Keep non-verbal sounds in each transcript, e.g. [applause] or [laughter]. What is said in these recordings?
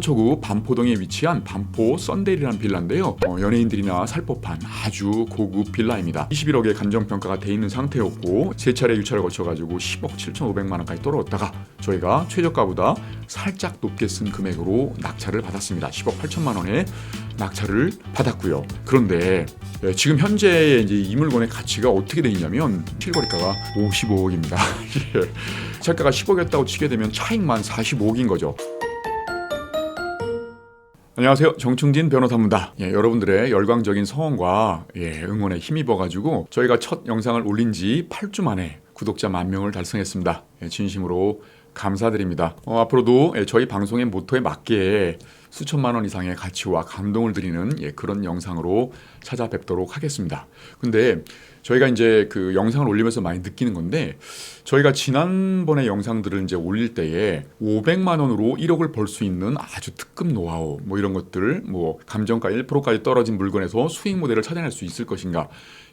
서초구 반포동에 위치한 반포 썬데일이라는 빌라인데요. 어, 연예인들이나 살 법한 아주 고급 빌라입니다. 21억의 감정평가가 돼 있는 상태였고 세 차례 유찰을 거쳐가지고 10억 7,500만 원까지 떨어졌다가 저희가 최저가보다 살짝 높게 쓴 금액으로 낙찰을 받았습니다. 10억 8천만 원에 낙찰을 받았고요. 그런데 예, 지금 현재 이제 이 물건의 가치가 어떻게 돼 있냐면 실거래가가 55억입니다. 차가가 [laughs] 10억이었다고 치게 되면 차익만 45억인 거죠. 안녕하세요. 정충진 변호사입니다. 예, 여러분들의 열광적인 성원과 예, 응원에 힘입어 가지고 저희가 첫 영상을 올린 지 8주 만에 구독자 만 명을 달성했습니다. 예, 진심으로 감사드립니다. 어, 앞으로도 예, 저희 방송의 모토에 맞게 수천만 원 이상의 가치와 감동을 드리는 예, 그런 영상으로 찾아뵙도록 하겠습니다. 근데 저희가 이제 그 영상을 올리면서 많이 느끼는 건데 저희가 지난번에 영상들을 이제 올릴 때에 500만 원으로 1억을 벌 수 있는 아주 특급 노하우 뭐 이런 것들 뭐 감정가 1%까지 떨어진 물건에서 수익 모델을 찾아낼 수 있을 것인가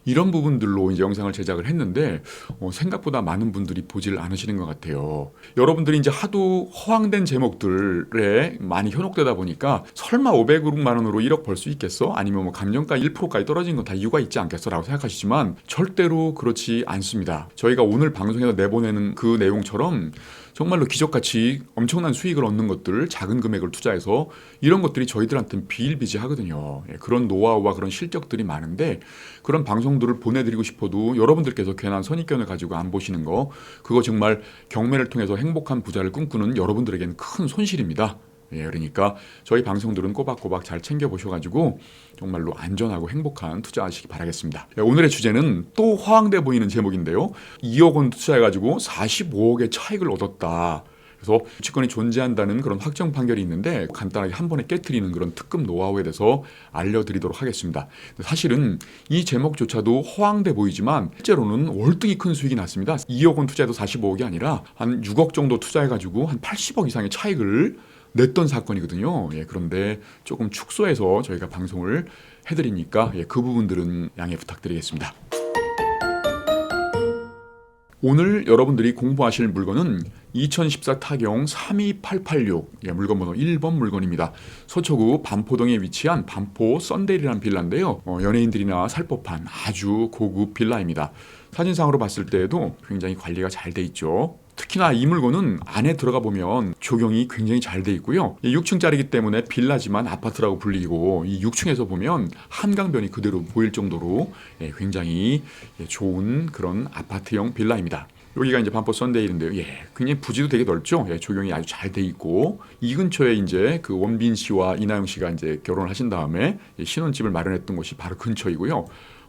이런 부분들로 이제 영상을 제작을 했는데 어, 생각보다 많은 분들이 보지를 않으시는 것 같아요. 여러분들이 이제 하도 허황된 제목들에 많이 현혹되다 보니까 설마 500만 원으로 1억 벌 수 있겠어? 아니면 뭐 감정가 1%까지 떨어진 건 다 이유가 있지 않겠어라고 생각하시지만 절대로 그렇지 않습니다. 저희가 오늘 방송에서 내보내는 그 내용처럼 정말로 기적같이 엄청난 수익을 얻는 것들 작은 금액을 투자해서 이런 것들이 저희들한테는 비일비재하거든요. 예, 그런 노하우와 그런 실적들이 많은데 그런 방송들을 보내드리고 싶어도 여러분들께서 괜한 선입견을 가지고 안 보시는 거 그거 정말 경매를 통해서 행복한 부자를 꿈꾸는 여러분들에겐 큰 손실입니다. 예, 그러니까 저희 방송들은 꼬박꼬박 잘 챙겨 보셔가지고 정말로 안전하고 행복한 투자하시기 바라겠습니다. 예, 오늘의 주제는 또 허황돼 보이는 제목인데요. 2억 원 투자해가지고 45억의 차익을 얻었다. 그래서 유치권이 존재한다는 그런 확정 판결이 있는데 간단하게 한 번에 깨트리는 그런 특급 노하우에 대해서 알려드리도록 하겠습니다. 사실은 이 제목조차도 허황돼 보이지만 실제로는 월등히 큰 수익이 났습니다. 2억 원 투자해도 45억이 아니라 한 6억 정도 투자해가지고 한 80억 이상의 차익을 냈던 사건이거든요. 예, 그런데 조금 축소해서 저희가 방송을 해드리니까 예, 그 부분들은 양해 부탁드리겠습니다. 오늘 여러분들이 공부하실 물건은 2014 타경 32886 예, 물건 번호 1번 물건입니다. 서초구 반포동에 위치한 반포 썬데일이라는 빌라인데요. 어, 연예인들이나 살 법한 아주 고급 빌라입니다. 사진상으로 봤을 때에도 굉장히 관리가 잘 돼 있죠. 특히나 이 물건은 안에 들어가 보면 조경이 굉장히 잘 돼 있고요. 6층짜리기 때문에 빌라지만 아파트라고 불리고 이 6층에서 보면 한강변이 그대로 보일 정도로 예, 굉장히 예, 좋은 그런 아파트형 빌라입니다. 여기가 이제 반포 썬데일인데요. 예, 굉장히 부지도 되게 넓죠. 예, 조경이 아주 잘 돼 있고 이 근처에 이제 그 원빈 씨와 이나영 씨가 이제 결혼을 하신 다음에 예, 신혼집을 마련했던 곳이 바로 근처이고요.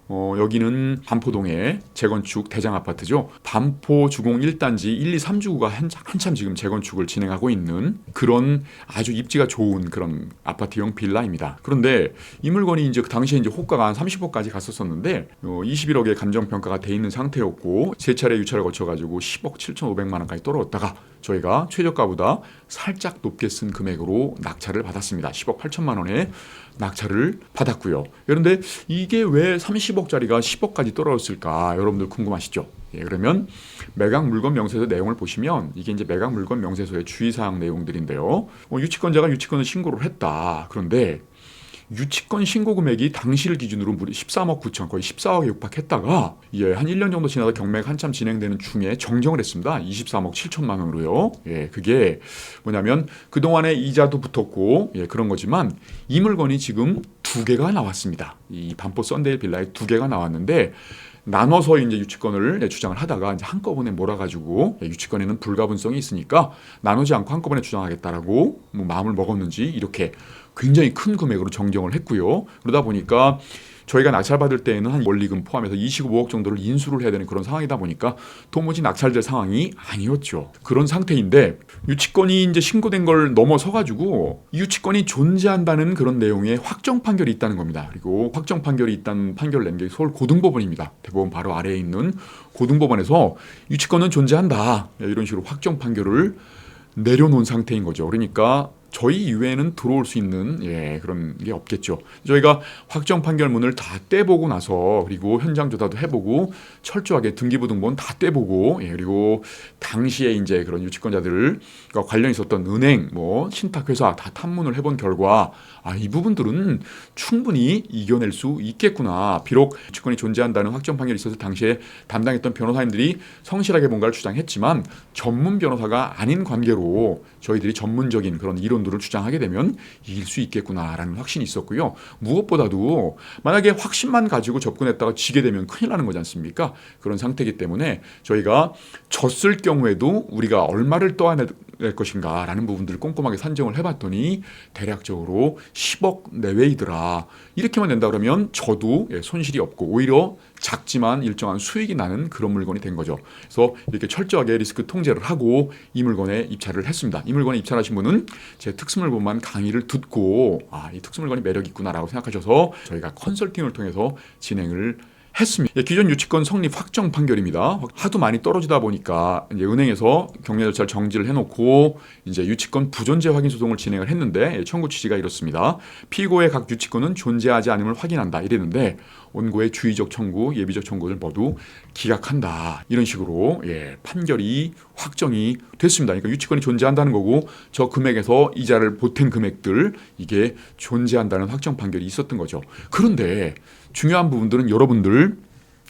어, 여기는 반포동의 재건축 대장 아파트죠. 반포 주공 1단지 1, 2, 3주구가 한, 한참 지금 재건축을 진행하고 있는 그런 아주 입지가 좋은 그런 아파트형 빌라입니다. 그런데 이 물건이 이제 그 당시에 이제 호가가 한 30억까지 갔었었는데 어, 21억의 감정 평가가 돼 있는 상태였고 세 차례 유찰을 거쳐 가지고 10억 7,500만 원까지 떨어졌다가 저희가 최저가보다 살짝 높게 쓴 금액으로 낙찰을 받았습니다. 10억 8천만 원에 낙찰을 받았고요. 그런데 이게 왜 30억짜리가 10억까지 떨어졌을까? 여러분들 궁금하시죠? 예, 그러면 매각 물건 명세서 내용을 보시면 이게 이제 매각 물건 명세서의 주의사항 내용들인데요. 어, 유치권자가 유치권을 신고를 했다. 그런데 유치권 신고 금액이 당시를 기준으로 무려 13억 9천 거의 14억에 육박했다가 예, 한 1년 정도 지나다 경매가 한참 진행되는 중에 정정을 했습니다. 23억 7천만 원으로요. 예, 그게 뭐냐면 그동안에 이자도 붙었고 예, 그런 거지만 이 물건이 지금 두 개가 나왔습니다. 이 반포 썬데일 빌라에 두 개가 나왔는데 나눠서 이제 유치권을 예, 주장을 하다가 이제 한꺼번에 몰아가지고 예, 유치권에는 불가분성이 있으니까 나누지 않고 한꺼번에 주장하겠다라고 뭐 마음을 먹었는지 이렇게 굉장히 큰 금액으로 정정을 했고요. 그러다 보니까 저희가 낙찰받을 때에는 한 원리금 포함해서 25억 정도를 인수를 해야 되는 그런 상황이다 보니까 도무지 낙찰될 상황이 아니었죠. 그런 상태인데 유치권이 이제 신고된 걸 넘어서 가지고 유치권이 존재한다는 그런 내용의 확정 판결이 있다는 겁니다. 그리고 확정 판결이 있다는 판결을 낸게 서울 고등법원입니다. 대법원 바로 아래에 있는 고등법원에서 유치권은 존재한다. 이런 식으로 확정 판결을 내려놓은 상태인 거죠. 그러니까 저희 이외에는 들어올 수 있는 예, 그런 게 없겠죠. 저희가 확정 판결문을 다 떼보고 나서 그리고 현장 조사도 해보고 철저하게 등기부등본 다 떼보고 예, 그리고 당시에 이제 그런 유치권자들과 관련 있었던 은행, 뭐 신탁회사 다 탐문을 해본 결과 아, 이 부분들은 충분히 이겨낼 수 있겠구나. 비록 유치권이 존재한다는 확정 판결이 있어서 당시에 담당했던 변호사님들이 성실하게 뭔가를 주장했지만 전문 변호사가 아닌 관계로 저희들이 전문적인 그런 이론 들을 주장하게 되면 이길 수 있겠구나라는 확신이 있었고요. 무엇보다도 만약에 확신만 가지고 접근했다가 지게 되면 큰일 나는 거지 않습니까? 그런 상태이기 때문에 저희가 졌을 경우에도 우리가 얼마를 떠안 을 것인가라는 부분들을 꼼꼼하게 산정을 해봤더니 대략적으로 10억 내외이더라. 이렇게만 된다 그러면 저도 예, 손실이 없고 오히려 작지만 일정한 수익이 나는 그런 물건이 된 거죠. 그래서 이렇게 철저하게 리스크 통제를 하고 이 물건에 입찰을 했습니다. 이 물건에 입찰하신 분은 제 특수물건만 강의를 듣고 아, 이 특수물건이 매력 있구나라고 생각하셔서 저희가 컨설팅을 통해서 진행을 했습니다. 예, 기존 유치권 성립 확정 판결입니다. 하도 많이 떨어지다 보니까 이제 은행에서 경매 절차를 정지를 해놓고 이제 유치권 부존재 확인 소송을 진행을 했는데 예, 청구 취지가 이렇습니다. 피고의 각 유치권은 존재하지 않음을 확인한다 이랬는데 원고의 주의적 청구, 예비적 청구를 모두 기각한다 이런 식으로 예, 판결이 확정이 됐습니다. 그러니까 유치권이 존재한다는 거고 저 금액에서 이자를 보탠 금액들 이게 존재한다는 확정 판결이 있었던 거죠. 그런데 중요한 부분들은 여러분들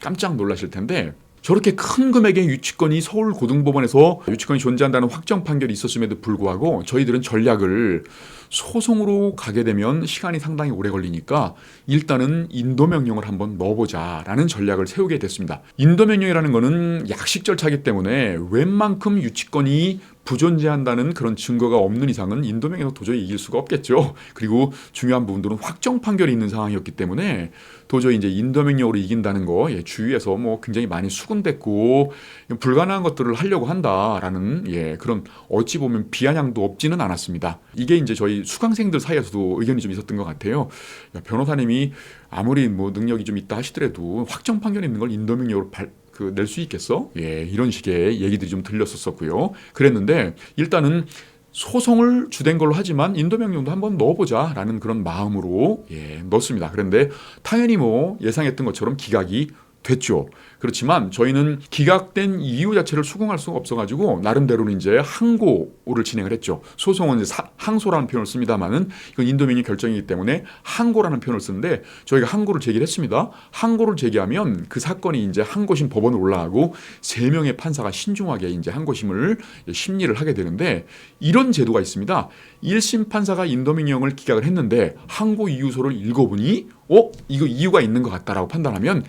깜짝 놀라실 텐데 저렇게 큰 금액의 유치권이 서울 고등법원에서 유치권이 존재한다는 확정 판결이 있었음에도 불구하고 저희들은 전략을 소송으로 가게 되면 시간이 상당히 오래 걸리니까 일단은 인도 명령을 한번 넣어보자라는 전략을 세우게 됐습니다. 인도 명령이라는 거는 약식 절차이기 때문에 웬만큼 유치권이 부존재한다는 그런 증거가 없는 이상은 인도명에서 도저히 이길 수가 없겠죠. [laughs] 그리고 중요한 부분들은 확정 판결이 있는 상황이었기 때문에 도저히 이제 인도명령으로 이긴다는 거 예, 주위에서 뭐 굉장히 많이 수군댔고 불가능한 것들을 하려고 한다라는 예, 그런 어찌 보면 비아냥도 없지는 않았습니다. 이게 이제 저희 수강생들 사이에서도 의견이 좀 있었던 것 같아요. 야, 변호사님이 아무리 뭐 능력이 좀 있다 하시더라도 확정 판결이 있는 걸 인도명령으로 발, 그 낼 수 있겠어? 예, 이런 식의 얘기들이 좀 들렸었었고요. 그랬는데 일단은 소송을 주된 걸로 하지만 인도명령도 한번 넣어보자라는 그런 마음으로 예, 넣습니다. 그런데 당연히 뭐 예상했던 것처럼 기각이 됐죠. 그렇지만 저희는 기각된 이유 자체를 수긍할 수가 없어가지고 나름대로는 이제 항고를 진행을 했죠. 소송은 이제 사, 항소라는 표현을 씁니다만은 이건 인도민이 결정이기 때문에 항고라는 표현을 쓰는데 저희가 항고를 제기를 했습니다. 항고를 제기하면 그 사건이 이제 항고심 법원으로 올라가고 세 명의 판사가 신중하게 이제 항고심을 심리를 하게 되는데 이런 제도가 있습니다. 1심 판사가 인도명령을 기각을 했는데 항고 이유서를 읽어보니 어 이거 이유가 있는 것 같다라고 판단하면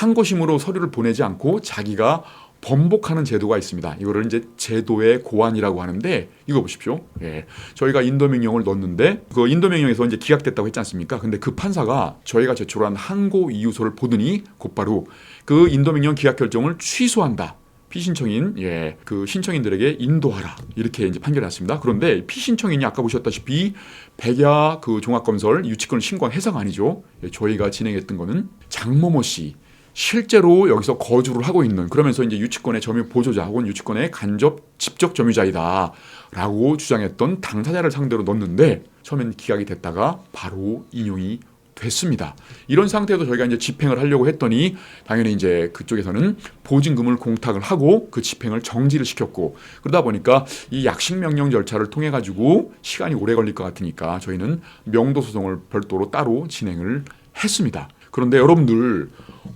항고심으로 서류를 보내지 않고 자기가 번복하는 제도가 있습니다. 이거를 이제 제도의 고안이라고 하는데 이거 보십시오. 예. 저희가 인도 명령을 넣었는데 그 인도 명령에서 이제 기각됐다고 했지 않습니까? 근데 그 판사가 저희가 제출한 항고 이유서를 보더니 곧바로 그 인도 명령 기각 결정을 취소한다. 피신청인 예, 그 신청인들에게 인도하라 이렇게 이제 판결이 났습니다. 그런데 피신청인이 아까 보셨다시피 백야 그 종합건설 유치권을 신고한 해상 아니죠. 예, 저희가 진행했던 거는 장모모 씨 실제로 여기서 거주를 하고 있는 그러면서 이제 유치권의 점유 보조자 혹은 유치권의 간접 직접 점유자이다라고 주장했던 당사자를 상대로 넣었는데 처음엔 기각이 됐다가 바로 인용이 됐습니다. 이런 상태에서 저희가 이제 집행을 하려고 했더니 당연히 이제 그쪽에서는 보증금을 공탁을 하고 그 집행을 정지를 시켰고 그러다 보니까 이 약식 명령 절차를 통해 가지고 시간이 오래 걸릴 것 같으니까 저희는 명도 소송을 별도로 따로 진행을 했습니다. 그런데 여러분들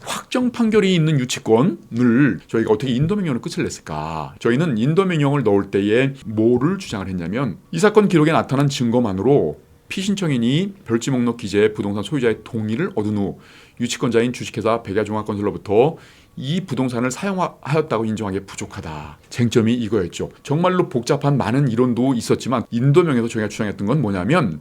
확정 판결이 있는 유치권을 저희가 어떻게 인도명령으로 끝을 냈을까? 저희는 인도명령을 넣을 때에 뭐를 주장을 했냐면 이 사건 기록에 나타난 증거만으로 피신청인이 별지 목록 기재 부동산 소유자의 동의를 얻은 후 유치권자인 주식회사 백야종합건설로부터 이 부동산을 사용하였다고 인정하기 부족하다. 쟁점이 이거였죠. 정말로 복잡한 많은 이론도 있었지만 인도명에서 저희가 주장했던 건 뭐냐면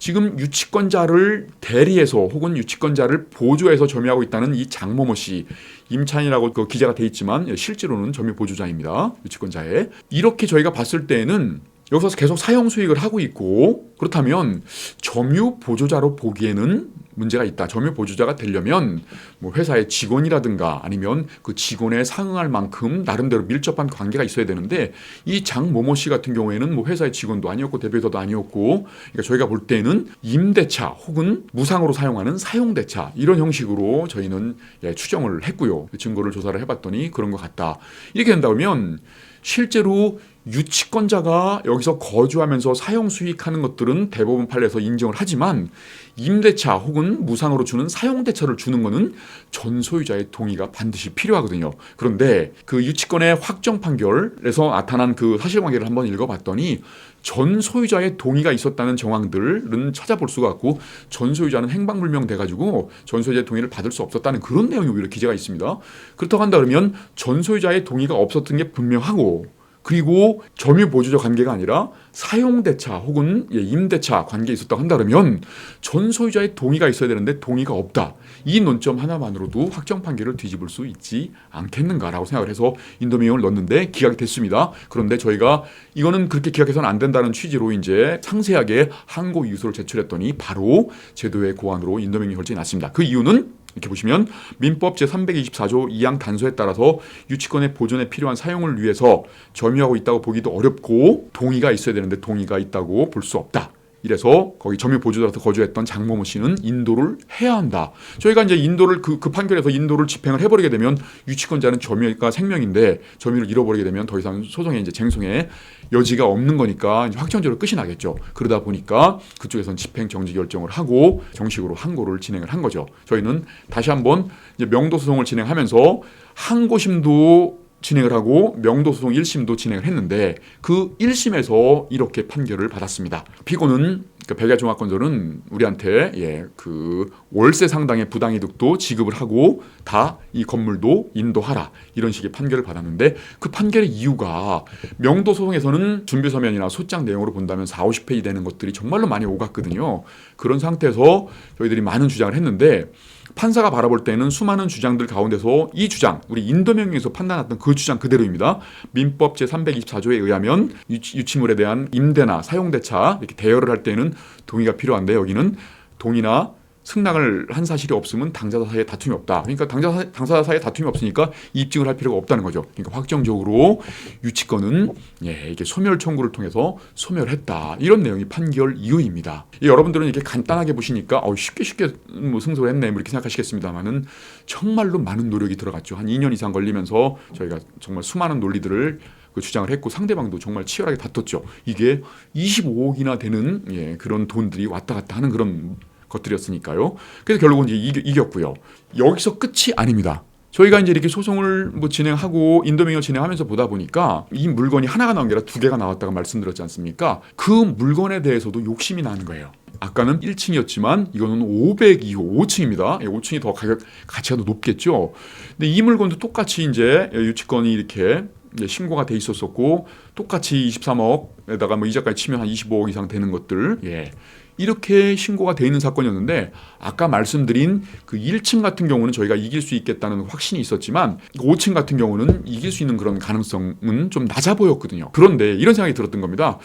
지금 유치권자를 대리해서 혹은 유치권자를 보조해서 점유하고 있다는 이 장모모 씨 임찬이라고 그 기재가 돼 있지만 실제로는 점유 보조자입니다. 유치권자에 이렇게 저희가 봤을 때에는 여기서 계속 사형 수익을 하고 있고 그렇다면 점유 보조자로 보기에는 문제가 있다. 점유 보조자가 되려면 뭐 회사의 직원이라든가 아니면 그 직원에 상응할 만큼 나름대로 밀접한 관계가 있어야 되는데 이 장모모 씨 같은 경우에는 뭐 회사의 직원도 아니었고 대표이사도 아니었고 그러니까 저희가 볼 때는 임대차 혹은 무상으로 사용하는 사용대차 이런 형식으로 저희는 예, 추정을 했고요. 증거를 조사를 해봤더니 그런 것 같다. 이렇게 된다면 실제로 유치권자가 여기서 거주하면서 사용 수익하는 것들은 대법원 판례에서 인정을 하지만 임대차 혹은 무상으로 주는 사용대차를 주는 것은 전 소유자의 동의가 반드시 필요하거든요. 그런데 그 유치권의 확정 판결에서 나타난 그 사실관계를 한번 읽어봤더니 전 소유자의 동의가 있었다는 정황들은 찾아볼 수가 없고 전 소유자는 행방불명 돼가지고 전 소유자의 동의를 받을 수 없었다는 그런 내용이 오히려 기재가 있습니다. 그렇다고 한다 그러면 전 소유자의 동의가 없었던 게 분명하고 그리고 점유 보조자 관계가 아니라 사용 대차 혹은 예, 임대차 관계에 있었다고 한다 그러면 전 소유자의 동의가 있어야 되는데 동의가 없다. 이 논점 하나만으로도 확정 판결을 뒤집을 수 있지 않겠는가라고 생각을 해서 인도명을 넣었는데 기각이 됐습니다. 그런데 저희가 이거는 그렇게 기각해서는 안 된다는 취지로 이제 상세하게 항고 이유서를 제출했더니 바로 제도의 고안으로 인도명이 결정이 났습니다. 그 이유는 이렇게 보시면 민법 제324조 2항 단서에 따라서 유치권의 보존에 필요한 사용을 위해서 점유하고 있다고 보기도 어렵고 동의가 있어야 되는데 동의가 있다고 볼 수 없다. 이래서 거기 점유 보조자로서 거주했던 장모모 씨는 인도를 해야 한다. 저희가 이제 인도를 그, 그 판결에서 인도를 집행을 해버리게 되면 유치권자는 점유가 생명인데 점유를 잃어버리게 되면 더 이상 소송에 이제 쟁송에 여지가 없는 거니까 확정적으로 끝이 나겠죠. 그러다 보니까 그쪽에선 집행 정지 결정을 하고 정식으로 항고를 진행을 한 거죠. 저희는 다시 한번 명도 소송을 진행하면서 항고심도 진행을 하고 명도 소송 1심도 진행을 했는데 그 1심에서 이렇게 판결을 받았습니다. 피고는 그 백야 종합건설은 우리한테 예, 그 월세 상당의 부당이득도 지급을 하고 다 이 건물도 인도하라 이런 식의 판결을 받았는데 그 판결의 이유가 명도 소송에서는 준비 서면이나 소장 내용으로 본다면 4, 50페이지 되는 것들이 정말로 많이 오갔거든요. 그런 상태에서 저희들이 많은 주장을 했는데 판사가 바라볼 때는 수많은 주장들 가운데서 이 주장, 우리 인도명에서 판단했던 그 주장 그대로입니다. 민법 제324조에 의하면 유치, 유치 물에 대한 임대나 사용대차 이렇게 대여를 할 때는 동의가 필요한데 여기는 동의나 승낙을 한 사실이 없으면 당사자 사이에 다툼이 없다. 그러니까 당사자, 당사자 사이에 다툼이 없으니까 입증을 할 필요가 없다는 거죠. 그러니까 확정적으로 유치권은 예, 이게 소멸 청구를 통해서 소멸했다. 이런 내용이 판결 이유입니다. 예, 여러분들은 이렇게 간단하게 보시니까 어, 쉽게 쉽게 뭐 승소를 했네 뭐 이렇게 생각하시겠습니다만은 정말로 많은 노력이 들어갔죠. 한 2년 이상 걸리면서 저희가 정말 수많은 논리들을 그 주장을 했고 상대방도 정말 치열하게 다퉜죠. 이게 25억이나 되는 예, 그런 돈들이 왔다 갔다 하는 그런 것들이었으니까요. 그래서 결국은 이제 이겼고요. 여기서 끝이 아닙니다. 저희가 이제 이렇게 소송을 뭐 진행하고 인도명을 진행하면서 보다 보니까 이 물건이 하나가 나온 게 아니라 두 개가 나왔다고 말씀드렸지 않습니까? 그 물건에 대해서도 욕심이 나는 거예요. 아까는 1층이었지만 이거는 502호 5층입니다. 5층이 더 가격 가치가 더 높겠죠. 근데 이 물건도 똑같이 이제 유치권이 이렇게 신고가 돼 있었었고 똑같이 23억에다가 뭐 이자까지 치면 한 25억 이상 되는 것들 예. 이렇게 신고가 돼 있는 사건이었는데 아까 말씀드린 그 1층 같은 경우는 저희가 이길 수 있겠다는 확신이 있었지만 5층 같은 경우는 이길 수 있는 그런 가능성은 좀 낮아 보였거든요. 그런데 이런 생각이 들었던 겁니다.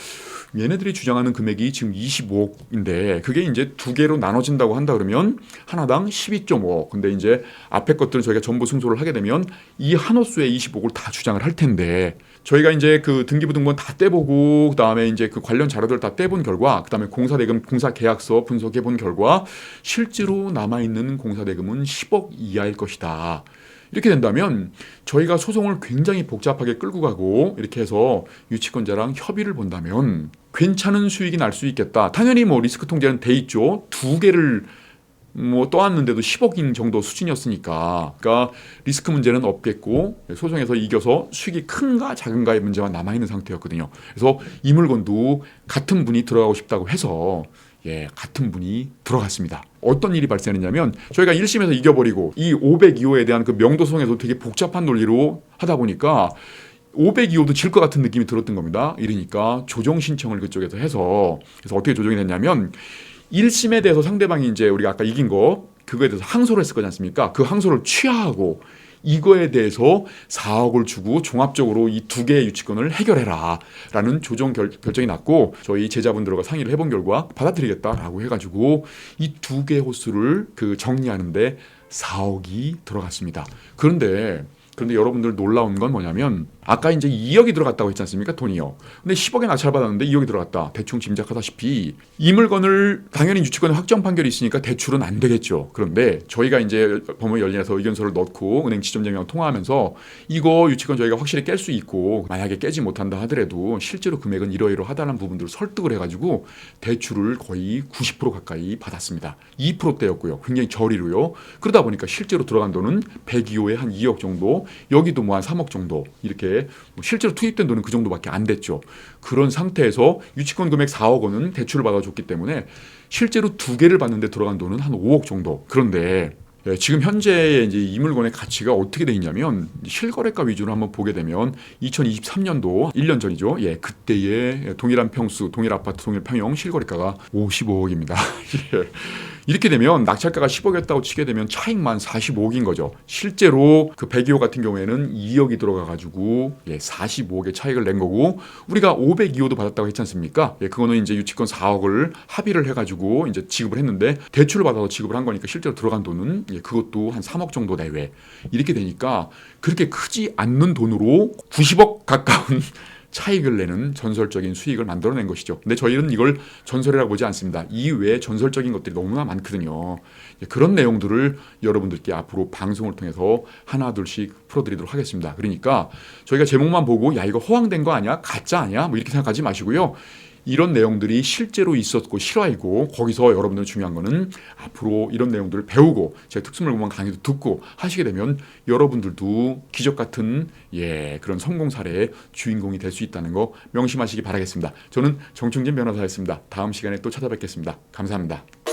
얘네들이 주장하는 금액이 지금 25억인데 그게 이제 두 개로 나눠진다고 한다 그러면 하나당 12.5억. 근데 이제 앞에 것들은 저희가 전부 승소를 하게 되면 이 한 호수에 25억을 다 주장을 할 텐데 저희가 이제 그 등기부등본 다 떼보고 그다음에 이제 그 관련 자료들 다 떼본 결과 그다음에 공사대금 공사 계약서 분석해 본 결과 실제로 남아 있는 공사대금은 10억 이하일 것이다. 이렇게 된다면 저희가 소송을 굉장히 복잡하게 끌고 가고 이렇게 해서 유치권자랑 협의를 본다면 괜찮은 수익이 날 수 있겠다. 당연히 뭐 리스크 통제는 돼 있죠. 두 개를 뭐 떠왔는데도 10억인 정도 수준이었으니까 그러니까 리스크 문제는 없겠고 소송에서 이겨서 수익이 큰가 작은가의 문제만 남아 있는 상태였거든요. 그래서 이 물건도 같은 분이 들어가고 싶다고 해서 예, 같은 분이 들어갔습니다. 어떤 일이 발생했냐면 저희가 1심에서 이겨버리고 이 502호에 대한 그 명도 소송에서 되게 복잡한 논리로 하다 보니까 502호도 질 것 같은 느낌이 들었던 겁니다. 이러니까 조정 신청을 그쪽에서 해서 그래서 어떻게 조정이 됐냐면 1심에 대해서 상대방이 이제 우리가 아까 이긴 거 그거에 대해서 항소를 했을 거지 않습니까? 그 항소를 취하하고 이거에 대해서 4억을 주고 종합적으로 이 두 개의 유치권을 해결해라라는 조정 결, 결정이 났고 저희 제자분들과 상의를 해본 결과 받아들이겠다라고 해가지고 이 두 개의 호수를 그 정리하는데 4억이 들어갔습니다. 그런데 그런데 여러분들 놀라운 건 뭐냐면 아까 이제 2억이 들어갔다고 했지 않습니까 돈이요. 근데 10억에 낙찰받았는데 2억이 들어갔다. 대충 짐작하다시피 이 물건을 당연히 유치권의 확정 판결이 있으니까 대출은 안 되겠죠. 그런데 저희가 이제 법원 열린에서 의견서를 넣고 은행 지점장이랑 통화하면서 이거 유치권 저희가 확실히 깰 수 있고 만약에 깨지 못한다 하더라도 실제로 금액은 이러이러하다는 부분들을 설득을 해가지고 대출을 거의 90% 가까이 받았습니다. 2%대였고요. 굉장히 저리로요. 그러다 보니까 실제로 들어간 돈은 102호에 한 2억 정도, 여기도 뭐 한 3억 정도 이렇게 뭐 실제로 투입된 돈은 그 정도밖에 안 됐죠. 그런 상태에서 유치권 금액 4억 원은 대출을 받아줬기 때문에 실제로 두 개를 받는데 들어간 돈은 한 5억 정도. 그런데 예, 지금 현재 이제 이 물건의 가치가 어떻게 돼 있냐면 실거래가 위주로 한번 보게 되면 2023년도 1년 전이죠. 예, 그때의 동일한 평수, 동일 아파트, 동일 평형 실거래가가 55억입니다. [laughs] 예. 이렇게 되면 낙찰가가 10억이었다고 치게 되면 차익만 45억인 거죠. 실제로 그 102호 같은 경우에는 2억이 들어가 가지고 예, 45억의 차익을 낸 거고 우리가 502호도 받았다고 했지 않습니까? 예, 그거는 이제 유치권 4억을 합의를 해 가지고 이제 지급을 했는데 대출을 받아서 지급을 한 거니까 실제로 들어간 돈은 예, 그것도 한 3억 정도 내외. 이렇게 되니까 그렇게 크지 않는 돈으로 90억 가까운 차익을 내는 전설적인 수익을 만들어낸 것이죠. 근데 저희는 이걸 전설이라고 보지 않습니다. 이외에 전설적인 것들이 너무나 많거든요. 예, 그런 내용들을 여러분들께 앞으로 방송을 통해서 하나 둘씩 풀어드리도록 하겠습니다. 그러니까 저희가 제목만 보고 야 이거 허황된 거 아니야? 가짜 아니야? 뭐 이렇게 생각하지 마시고요. 이런 내용들이 실제로 있었고 실화이고 거기서 여러분들 중요한 거는 앞으로 이런 내용들을 배우고 제 특수물고만 강의도 듣고 하시게 되면 여러분들도 기적 같은 예 그런 성공 사례의 주인공이 될 수 있다는 거 명심하시기 바라겠습니다. 저는 정충진 변호사였습니다. 다음 시간에 또 찾아뵙겠습니다. 감사합니다.